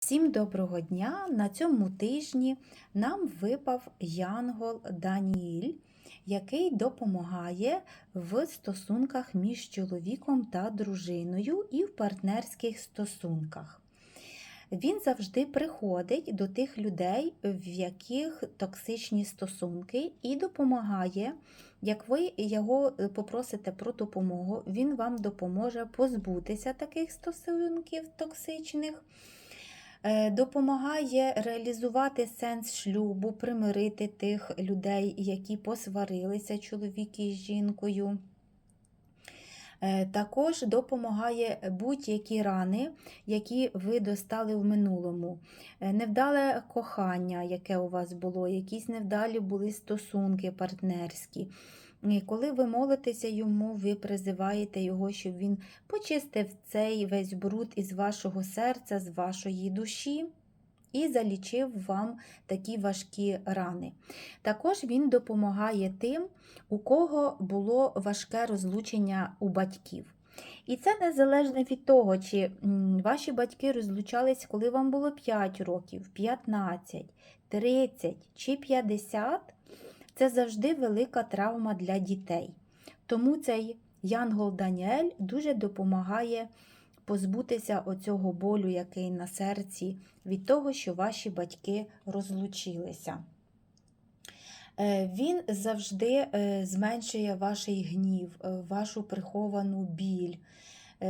Всім доброго дня! На цьому тижні нам випав Янгол Даніїль, який допомагає в стосунках між чоловіком та дружиною і в партнерських стосунках. Він завжди приходить до тих людей, в яких токсичні стосунки, і допомагає. Як ви його попросите про допомогу, він вам допоможе позбутися таких стосунків токсичних. Е, Допомагає реалізувати сенс шлюбу, примирити тих людей, які посварилися чоловік із жінкою. Е, Також допомагає будь-які рани, які ви достали в минулому. Е, Невдале кохання, яке у вас було, якісь невдалі були стосунки партнерські. І коли ви молитеся йому, ви призиваєте його, щоб він почистив цей весь бруд із вашого серця, з вашої душі. І залічив вам такі важкі рани. Також він допомагає тим, у кого було важке розлучення у батьків. І це незалежно від того, чи ваші батьки розлучались, коли вам було 5 років, 15, 30 чи 50 це завжди велика травма для дітей. Тому цей Янгол Даніель дуже допомагає позбутися оцього болю, який на серці, від того, що ваші батьки розлучилися. Е, Він завжди е, зменшує ваш гнів, е, вашу приховану біль.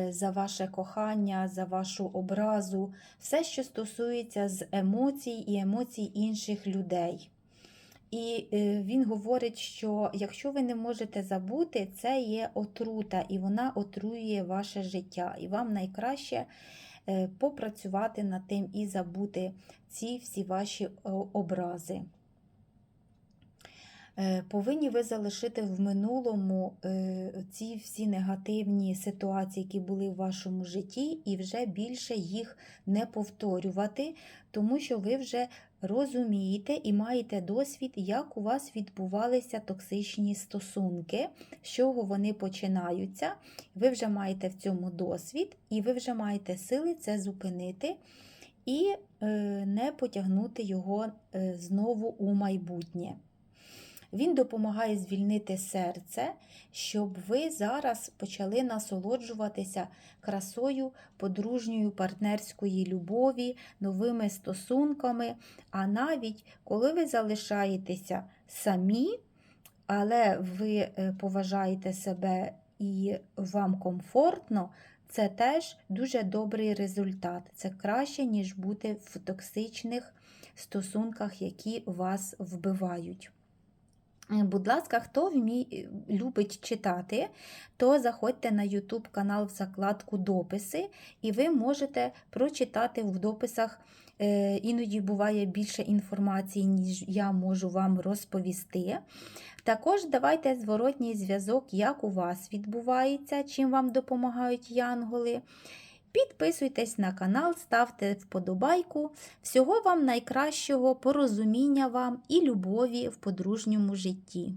За ваше кохання, за вашу образу, все, що стосується з емоцій і емоцій інших людей. І він говорить, що якщо ви не можете забути, це є отрута, і вона отруює ваше життя. І вам найкраще попрацювати над тим і забути ці всі ваші образи. Повинні ви залишити в минулому ці всі негативні ситуації, які були в вашому житті, і вже більше їх не повторювати, тому що ви вже розумієте і маєте досвід, як у вас відбувалися токсичні стосунки, з чого вони починаються. Ви вже маєте в цьому досвід, і ви вже маєте сили це зупинити і не потягнути його знову у майбутнє. Він допомагає звільнити серце, щоб ви зараз почали насолоджуватися красою подружньої партнерської любові, новими стосунками. А навіть коли ви залишаєтеся самі, але ви поважаєте себе і вам комфортно, це теж дуже добрий результат. Це краще, ніж бути в токсичних стосунках, які вас вбивають. Будь ласка, хто вмі... любить читати, то заходьте на YouTube канал в закладку Дописи, і ви можете прочитати в дописах. Іноді буває більше інформації, ніж я можу вам розповісти. Також давайте зворотній зв'язок, як у вас відбувається, чим вам допомагають янголи. Підписуйтесь на канал, ставте вподобайку. Всього вам найкращого, порозуміння вам і любові в подружньому житті.